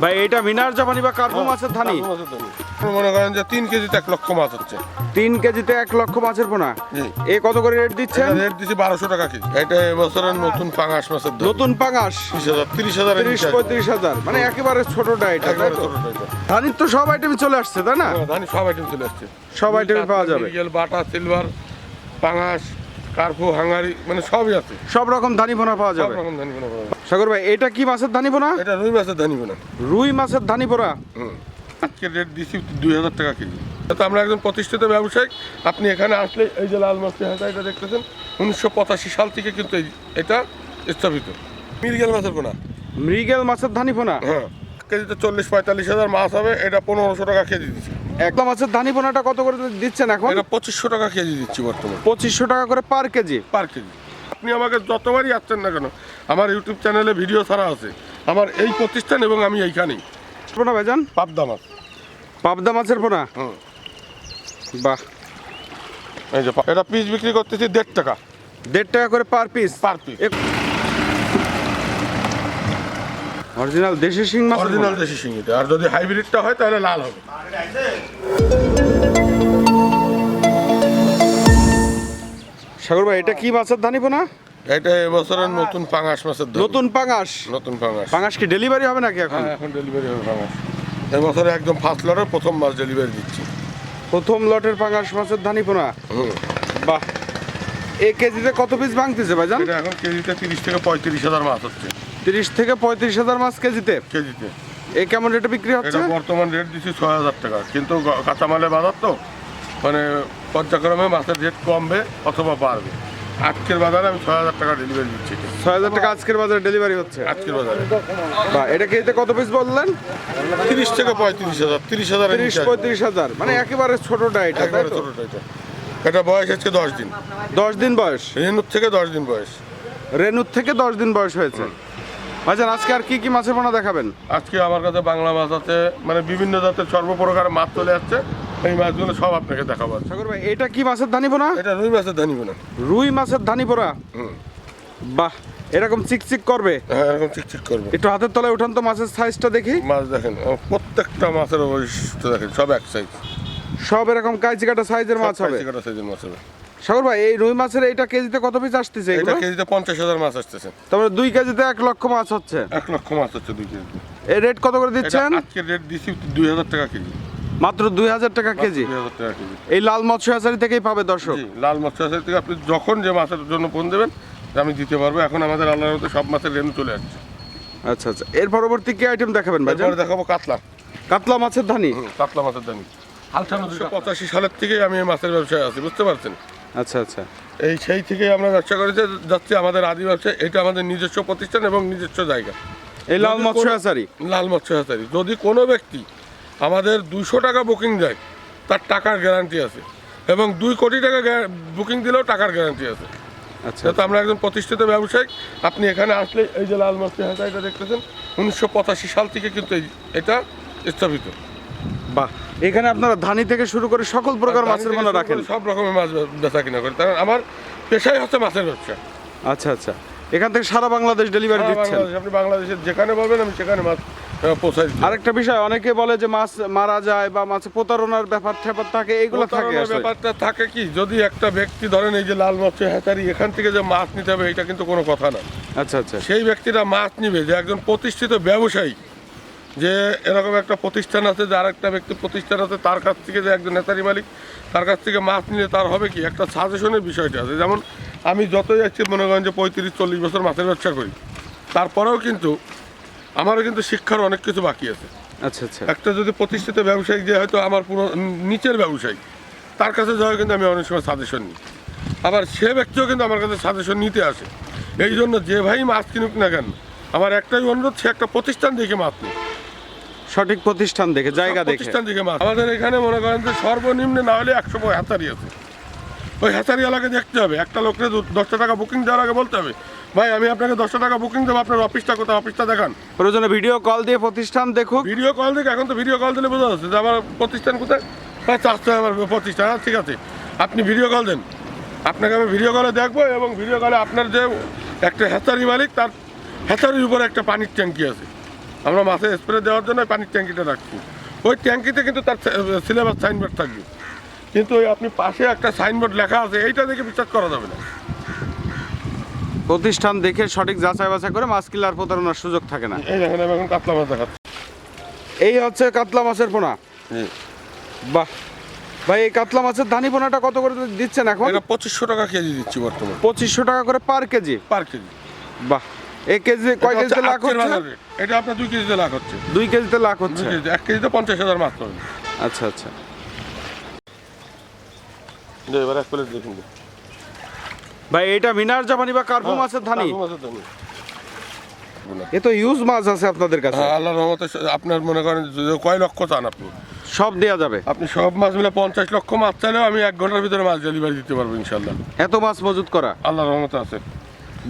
ভাই এটা মিনার জাপানি বা কার্গো মাছের ধানি? কার্গো মাছের ধানি। মনে করেন যে তিন কেজিতে এক লক্ষ মাছ হচ্ছে। তিন কেজিতে এক লক্ষ মাছের পোনা। এ কত করে রেট দিচ্ছেন? রেট দিচ্ছি বারোশো টাকা কেজি। এটা এবছরের নতুন পাঙাশ মাছের নতুন পাঙাশ? তিরিশ হাজার তিরিশ হাজার তিরিশ পঁয়ত্রিশ হাজার। মানে একেবারে ছোটটা এটা ধানির তো সব আইটেম চলে আসছে তাই না? হ্যাঁ, ধানি সব আইটেম চলে আসছে। সব আইটেমই পাওয়া যাবে। বাটা সিলভার পাঙাশ কার্পু হাঙ্গারি মানে সবই আছে। সব রকম ধানি পোনা পাওয়া সব যাবে। রকম ধানি পোনা পাওয়া যাবে। সাগর ভাই এটা কি মাছের ধানি পোনা এটা রুই মাছের ধানি পোনা রুই মাছের ধানি পোনা হুম। আজকের রেট দিচ্ছি দুই হাজার টাকা কেজি। তো আমরা একজন প্রতিষ্ঠিত ব্যবসায়ী। আপনি এখানে আসলে এই যে লাল মাছটি হাতা এটা দেখতেছেন উনিশশো পঁচাশি সাল থেকে কিন্তু এই- এটা স্থাপিত। মিরগেল মাছের পোনা। মৃগেল মাছের ধানি পোনা হ্যাঁ। কেজিতে চল্লিশ পঁয়তাল্লিশ হাজার মাছ হবে এটা পনেরোশো টাকা কেজি দিচ্ছি। একটা মাছের ধানি পোনাটা কত করে দিচ্ছেন এখন? এটা পঁচিশশো টাকা কেজি দিচ্ছি বর্তমানে। পঁচিশশো টাকা করে পার কেজি? পার কেজি। আপনি আমাকে যতবারই আসছেন না কেন আমার ইউটিউব চ্যানেলে ভিডিও ছাড়া আছে। আমার এই প্রতিষ্ঠান এবং আমি এইখানেই। পোনা ভাইজান? পাবদা মাছ। পাবদা মাছের পোনা? বাহ। এই যে এটা পিস বিক্রি করতেছি দেড় টাকা। দেড় টাকা করে per piece? Per piece. Original দেশি শিং মাছ অরিজিনাল দেশি শিঙিটা আর যদি হাইব্রিডটা হয় তাহলে লাল হবে। সাগর ভাই এটা কি মাছের ধানি পোনা? এটা এবছরের নতুন পাঙাশ মাছের নতুন পাঙাশ? নতুন পাঙাশ। পাঙাশ কি ডেলিভারি হবে নাকি এখন? হ্যাঁ এখন ডেলিভারি হবে পাঙাশ। এবছরে একদম ফার্স্ট লটের প্রথম মাছ ডেলিভারি দিচ্ছি। প্রথম লটের পাঙাশ মাছের ধানি পোনা? বাহ। এই কেজিতে কত পিস ভাঙতেছে ভাইজান? এটা এখন কেজিতে তিরিশ থেকে পঁয়ত্রিশ হাজার মাছ হচ্ছে। তিরিশ থেকে পঁয়ত্রিশ হাজার মাছ কেজিতে? কেজিতে। এই কেমন রেটে বিক্রি হচ্ছে? এটা বর্তমান রেট দিচ্ছি ছয় হাজার টাকা। কিন্তু কাঁচামালের বাজার তো মানে পর্যায়ক্রমে মাছের রেট কমবে অথবা বাড়বে। আজকের বাজারে আমি ছয় হাজার টাকা ডেলিভারি দিচ্ছি। ছয় হাজার টাকা আজকের বাজারে ডেলিভারি হচ্ছে? আজকের বাজারে। বা এটা কেজিতে কত পিস বললেন? তিরিশ থেকে পঁয়ত্রিশ হাজার তিরিশ হাজার তিরিশ পঁয়ত্রিশ হাজার। মানে একেবারে ছোটটা এটা একবারে তো? ছোটটা এটা। এটা বয়স হচ্ছে দশ দিন। দশ দিন বয়স? রেনুর থেকে দশ দিন বয়স। রেনুর থেকে দশ দিন বয়স হয়েছে। ভাইজান আজকে আর কি কি মাছের পোনা দেখাবেন? আজকে আমার কাছে বাংলা মাছ আছে মানে বিভিন্ন জাতের সর্বপ্রকার মাছ চলে আসছে। এই মাছগুলো সব আপনাকে দেখাবো। সাগর ভাই এটা কি মাছের ধানি পোনা? এটা রুই মাছের ধানি না রুই মাছের ধানি পোনা। বাহ এরকম চিকচিক করবে? হ্যাঁ এরকম চিকচিক করবে। একটু হাতের তলায় উঠান তো মাছের সাইজটা দেখি। মাছ দেখেন প্রত্যেকটা মাছের বৈশিষ্ট্য দেখেন সব এক সাইজ সব এরকম কাইচি কাটা সাইজের মাছ হবে? কাটা সাইজের মাছ হবে। সাগর ভাই এই রুই মাছের এইটা কেজিতে কত পিস আসতেছে এটা কেজিতে পঞ্চাশ হাজার মাছ আসতেছে। তারপরে দুই কেজিতে এক লক্ষ মাছ হচ্ছে। এক লক্ষ মাছ হচ্ছে দুই কেজি এই রেট কত করে দিচ্ছেন? আজকের রেট দিচ্ছি দুই হাজার টাকা কেজি। মাত্র দুই হাজার টাকা কেজি? টাকা কেজি। এই লাল মৎস্য হাজারি থেকেই পাবে দর্শক। লাল মাছ চাষের থেকে আপনি যখন যে মাছের জন্য ফোন দেবেন আমি দিতে পারব। এখন আমাদের আল্লাহর মতো সব মাছের রেনু চলে আসছে। আচ্ছা আচ্ছা। এর পরবর্তী কি আইটেম দেখাবেন ভাই দেখাবো কাতলা। কাতলা মাছের ধানি? কাতলা মাছের উনিশশো পঁচাশি সালের থেকেই আমি মাছের ব্যবসায় আছি বুঝতে পারছেন? আচ্ছা আচ্ছা। এই সেই থেকেই আমরা ব্যবসা করে যে- যাচ্ছি আমাদের আদি ব্যবসা এটা আমাদের নিজস্ব প্রতিষ্ঠান এবং নিজস্ব জায়গা। এই লাল মৎস্য হাজারি লাল মৎস্য হাসারি যদি কোনো ব্যক্তি আমাদের দুশো টাকা বুকিং দেয় তার টাকার গ্যারান্টি আছে। এবং দুই কোটি টাকা বুকিং দিলেও টাকার গ্যারান্টি আছে। আচ্ছা। তো আমরা একজন প্রতিষ্ঠিত ব্যবসায়ী আপনি এখানে আসলে এই যে লাল হাতা এটা দেখতেছেন উনিশশো পঁচাশি সাল থেকে কিন্তু এই- এটা স্থাপিত। বাহ এখানে আপনারা ধানি থেকে শুরু করে সকল প্রকার মাছের পোনা রাখেন। সব রকমের মাছ বেচা কিনা করি। কারণ আমার পেশাই হচ্ছে মাছের ব্যবসা। আচ্ছা আচ্ছা। এখান থেকে সারা বাংলাদেশ ডেলিভারি দিচ্ছেন। আপনি বাংলাদেশের যেখানে বলবেন আমি সেখানে মাছ পৌঁছাই আরেকটা বিষয় অনেকে বলে যে মাছ মারা যায় বা মাছে প্রতারণার ব্যাপার ট্যাপার থাকে এগুলো থাকে ব্যাপারটা থাকে কি যদি একটা ব্যক্তি ধরেন এই যে লাল মাছ হ্যাচারি এখান থেকে যে মাছ নিতে হবে এটা কিন্তু কোনো কথা না। আচ্ছা আচ্ছা। সেই ব্যক্তিরা মাছ নিবে যে একজন প্রতিষ্ঠিত ব্যবসায়ী। যে এরকম একটা প্রতিষ্ঠান আছে যে আরেকটা ব্যক্তি প্রতিষ্ঠান আছে তার কাছ থেকে যে একজন নেতারি মালিক তার কাছ থেকে মাছ নিলে তার হবে কি? একটা সাজেশনের বিষয়টা আছে। যেমন আমি যতই যাচ্ছি মনে করেন যে পঁয়ত্রিশ চল্লিশ বছর মাছের ব্যবসা করি। তারপরেও কিন্তু আমারও কিন্তু শিক্ষার অনেক কিছু বাকি আছে। আচ্ছা আচ্ছা। একটা যদি প্রতিষ্ঠিত ব্যবসায়ী যে হয়তো আমার পুরো নিচের ব্যবসায়ী তার কাছে যাওয়া কিন্তু আমি অনেক সময় সাজেশন নিই। আবার সে ব্যক্তিও কিন্তু আমার কাছে সাজেশন নিতে আসে। এই জন্য যে ভাই মাছ কিনুক না কেন আমার একটাই অনুরোধ সে একটা প্রতিষ্ঠান দেখে মাছ নিক সঠিক প্রতিষ্ঠান দেখে জায়গা দেখে। প্রতিষ্ঠান দেখে মাছ আমাদের এখানে মনে করেন যে সর্বনিম্ন না হলে একশো হ্যাচারি আছে। ওই হ্যাচারিওয়ালাকে দেখতে হবে। একটা লোককে দশটা টাকা বুকিং দেওয়ার আগে বলতে হবে ভাই আমি আপনাকে দশটা টাকা বুকিং দেবো আপনার অফিসটা কোথায়? অফিসটা দেখান। প্রয়োজনে ভিডিও কল দিয়ে প্রতিষ্ঠান দেখুক। ভিডিও কল দিকে এখন তো ভিডিও কল দিলে বোঝা যাচ্ছে যে আমার প্রতিষ্ঠান কোথায়? হ্যাঁ চাচ্ছে আমার প্রতিষ্ঠান হ্যাঁ ঠিক আছে। আপনি ভিডিও কল দেন। আপনাকে আমি ভিডিও কলে দেখব এবং ভিডিও কলে আপনার যে একটা হ্যাচারি মালিক তার হ্যাচারির উপরে একটা পানির ট্যাঙ্কি আছে। আমরা মাছে স্প্রে দেওয়ার জন্য পানির ট্যাঙ্কিটা রাখছি। ওই ট্যাঙ্কিতে কিন্তু তার সিলেবাস সাইনবোর্ড থাকবে। কিন্তু ওই আপনি পাশে একটা সাইনবোর্ড লেখা আছে এইটা দেখে বিশ্বাস করা যাবে না। প্রতিষ্ঠান দেখে সঠিক যাচাই বাছাই করে মাছ কিলার প্রতারণার সুযোগ থাকে না। এই দেখেন এখন কাতলা মাছ দেখাচ্ছি। এই হচ্ছে কাতলা মাছের পোনা। বাহ। ভাই এই কাতলা মাছের ধানি পোনাটা কত করে দিচ্ছেন এখন? এটা পঁচিশশো টাকা কেজি দিচ্ছি বর্তমানে। পঁচিশশো টাকা করে পার কেজি। পার কেজি। বাহ। এই কেজি কয় কেজিতে লাখ হচ্ছে? এটা আপনার দুই কেজিতে লাখ হচ্ছে। দুই কেজিতে লাখ হচ্ছে? এক কেজিতে পঞ্চাশ হাজার মাছ পাবেন আচ্ছা। আচ্ছা এবার এক প্লেট দেখুন। ভাই এটা মিনার জাপানি বা কার্পু হ্যাঁ, মাছের ধানি। এ তো ইউজ মাছ আছে আপনাদের কাছে। হ্যাঁ আল্লাহর রহমতে আপনার মনে করেন কয় লক্ষ চান আপনি? সব দেয়া যাবে। আপনি সব মাছ মিলে পঞ্চাশ লক্ষ মাছ চাইলেও আমি এক ঘণ্টার ভিতরে মাছ ডেলিভারি দিতে পারব ইনশাল্লাহ এত মাছ মজুত করা? আল্লাহর রহমতে আছে।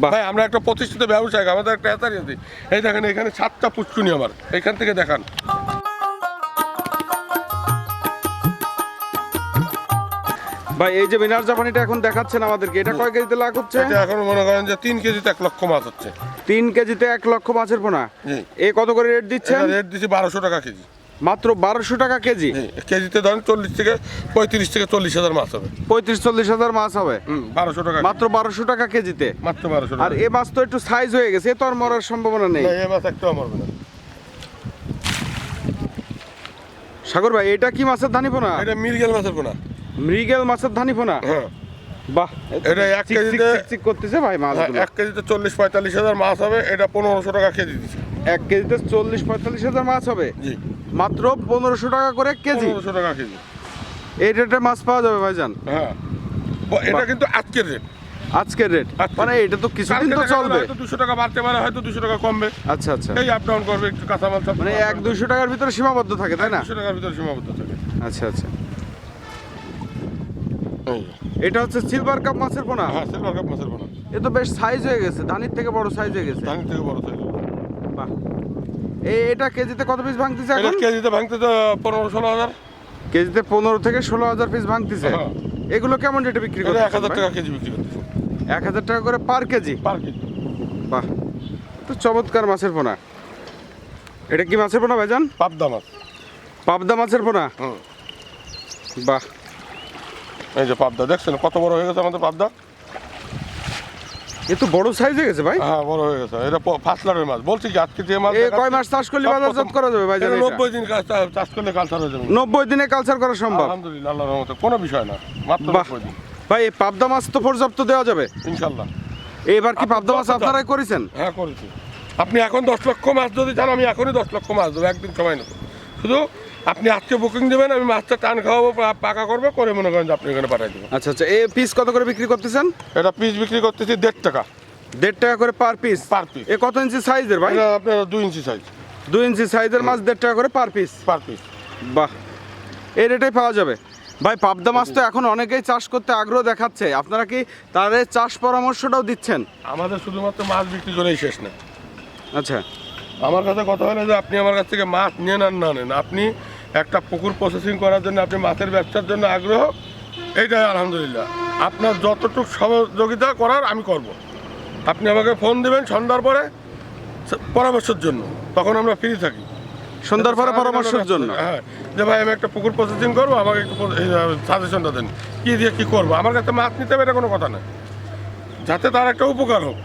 ভাই আমরা একটা প্রতিষ্ঠিত ব্যবসায়িক আমাদের একটা এতারি আছে। এই দেখেন এখানে সাতটা পুষ্কুনি আমার। এখান থেকে দেখান। ভাই এই যে মিনার জাপানিটা এখন দেখাচ্ছেন আমাদেরকে এটা কয় কেজিতে লাখ হচ্ছে? এটা এখন মনে করেন যে তিন কেজিতে এক লক্ষ মাছ হচ্ছে। তিন কেজিতে এক লক্ষ মাছের পোনা? এ কত করে রেট দিচ্ছেন? রেট দিচ্ছি বারোশো টাকা কেজি। মাত্র বারোশো টাকা কেজি? জি কেজিতে ধরেন চল্লিশ থেকে পঁয়ত্রিশ থেকে চল্লিশ হাজার মাছ হবে। পঁয়ত্রিশ চল্লিশ হাজার মাছ হবে? হুম বারোশো টাকা মাত্র বারোশো টাকা কেজিতে? মাত্র বারোশো আর এ মাছ তো একটু সাইজ হয়ে গেছে এ তো আর মরার সম্ভাবনা নেই। এই মাছ একটাও মরবে না। সাগর ভাই এটা কি মাছের ধানি পোনা? এটা মিরগেল মাছের পোনা। মৃগেল মাছের ধানি পোনা? হ্যাঁ। বাহ এটা এক কেজিতে- চিক করতেছে ভাই মাছগুলো। এক কেজিতে চল্লিশ পঁয়তাল্লিশ হাজার মাছ হবে এটা পনেরোশো টাকা কেজি দিচ্ছে। এক কেজিতে চল্লিশ পঁয়তাল্লিশ হাজার মাছ হবে? মাত্র পনেরোশো টাকা করে কেজি? পনেরোশো টাকা কেজি। এই রেটে মাছ পাওয়া যাবে ভাইজান হ্যাঁ। এটা কিন্তু আজকের রেট। আজকের রেট? মানে এটা তো কিছুদিন তো চলবে। দুশো টাকা বাড়তে পারে হয়তো দুশো টাকা কমবে। আচ্ছা আচ্ছা। এই আপ ডাউন করবে একটু কাঁচামাল মানে এক দুইশো টাকার ভিতরে সীমাবদ্ধ থাকে তাই না? দুশো টাকার ভিতরে সীমাবদ্ধ থাকে। আচ্ছা আচ্ছা। এটা হচ্ছে সিলভার কাপ মাছের পোনা? হ্যাঁ সিলভার কাপ মাছের পোনা। এ তো বেশ সাইজ হয়ে গেছে ধানির থেকে বড় সাইজ হয়ে গেছে। ধানের থেকে বড় সাইজ বাহ। এই এটা কেজিতে কত পিস ভাঙতেছে এটা এখন? কেজিতে ভাঙতে তো পনেরো ষোলো হাজার। কেজিতে পনেরো থেকে ষোলো হাজার পিস ভাঙতেছে? হ্যাঁ। এগুলো কেমন রেটে বিক্রি এটা এক হাজার টাকা কেজি বিক্রি করতেছে। এক হাজার টাকা করে পার কেজি? পার কেজি। বাহ। তো চমৎকার মাছের পোনা। এটা কি মাছের পোনা ভাইজান? পাবদা মাছ। পাবদা মাছের পোনা? হুম। বাহ। এই যে পাবদা দেখছেন কত বড় হয়ে গেছে আমাদের পাবদা? এ তো বড় সাইজ হয়ে গেছে ভাই। হ্যাঁ বড় হয়ে গেছে। এটা ফাসলারের মাছ। বলছি কি আজকে যে মাছ কয় মাস চাষ করলে বাজারজাত করা যাবে এটা এটা? নব্বই দিন চাষ করলে কালচার হয়ে যাবে। নব্বই দিনে কালচার করা সম্ভব। আলহামদুলিল্লাহ আল্লাহর রহমতে। কোনো বিষয় না মাত্র বাহ। নব্বই দিন। ভাই এই পাবদা মাছ তো পর্যাপ্ত দেওয়া যাবে। ইনশাল্লাহ এবার কি পাবদা মাছ আপনারাই করেছেন? হ্যাঁ করেছি। আপনি এখন দশ লক্ষ মাছ যদি চান আমি এখনই দশ লক্ষ মাছ দেবো। একদিন সময় নেব। শুধু আপনি আজকে বুকিং দেবেন আমি মাছটা টান খাওয়াবো পাকা করব করে মনে করেন আপনি এখানে পাঠিয়ে দেবেন। আচ্ছা আচ্ছা এই পিস কত করে বিক্রি করতেছেন? এটা পিস বিক্রি করতেছি দেড় টাকা। দেড় টাকা করে পার পিস পার পিস এ কত ইঞ্চি সাইজের ভাই? আপনার দুই ইঞ্চি সাইজ দুই ইঞ্চি সাইজের মাছ দেড় টাকা করে পার পিস পার পিস বাহ। এই রেটেই পাওয়া যাবে। ভাই পাবদা মাছ তো এখন অনেকেই চাষ করতে আগ্রহ দেখাচ্ছে। আপনারা কি তাদের চাষ পরামর্শটাও দিচ্ছেন? আমাদের শুধুমাত্র মাছ বিক্রি করেই শেষ না আচ্ছা। আমার কাছে কথা হলো যে আপনি আমার কাছ থেকে মাছ নেন আর না নেন। আপনি একটা পুকুর প্রসেসিং করার জন্য আপনি মাছের ব্যবসার জন্য আগ্রহ এইটাই আলহামদুলিল্লাহ। আপনার যতটুকু সহযোগিতা করার আমি করব। আপনি আমাকে ফোন দেবেন সন্ধ্যার পরে পরামর্শের জন্য। তখন আমরা ফ্রি থাকি। সন্ধ্যার পরে পরামর্শের জন্য? হ্যাঁ। যে ভাই আমি একটা পুকুর প্রসেসিং করব আমাকে একটু সাজেশনটা দেন। কী দিয়ে কী করব? আমার কাছে মাছ নিতে হবে এটা কোনো কথা না। যাতে তার একটা উপকার হোক।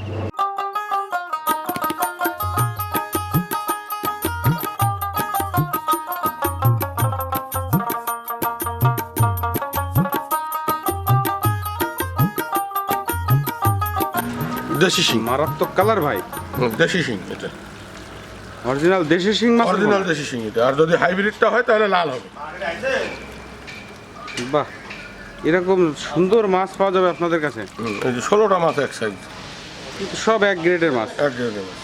দেশি শিং। মারাত্মক কালার ভাই। দেশি শিং এটা। অরিজিনাল দেশি শিং মাছ অরিজিনাল দেশি শিং এটা। আর যদি হাইব্রিডটা হয় তাহলে লাল হবে। বাহ এরকম সুন্দর মাছ পাওয়া যাবে আপনাদের কাছে? এই যে ষোলোটা মাছ এক সাইজ সব এক গ্রেডের মাছ। এক গ্রেডের মাছ।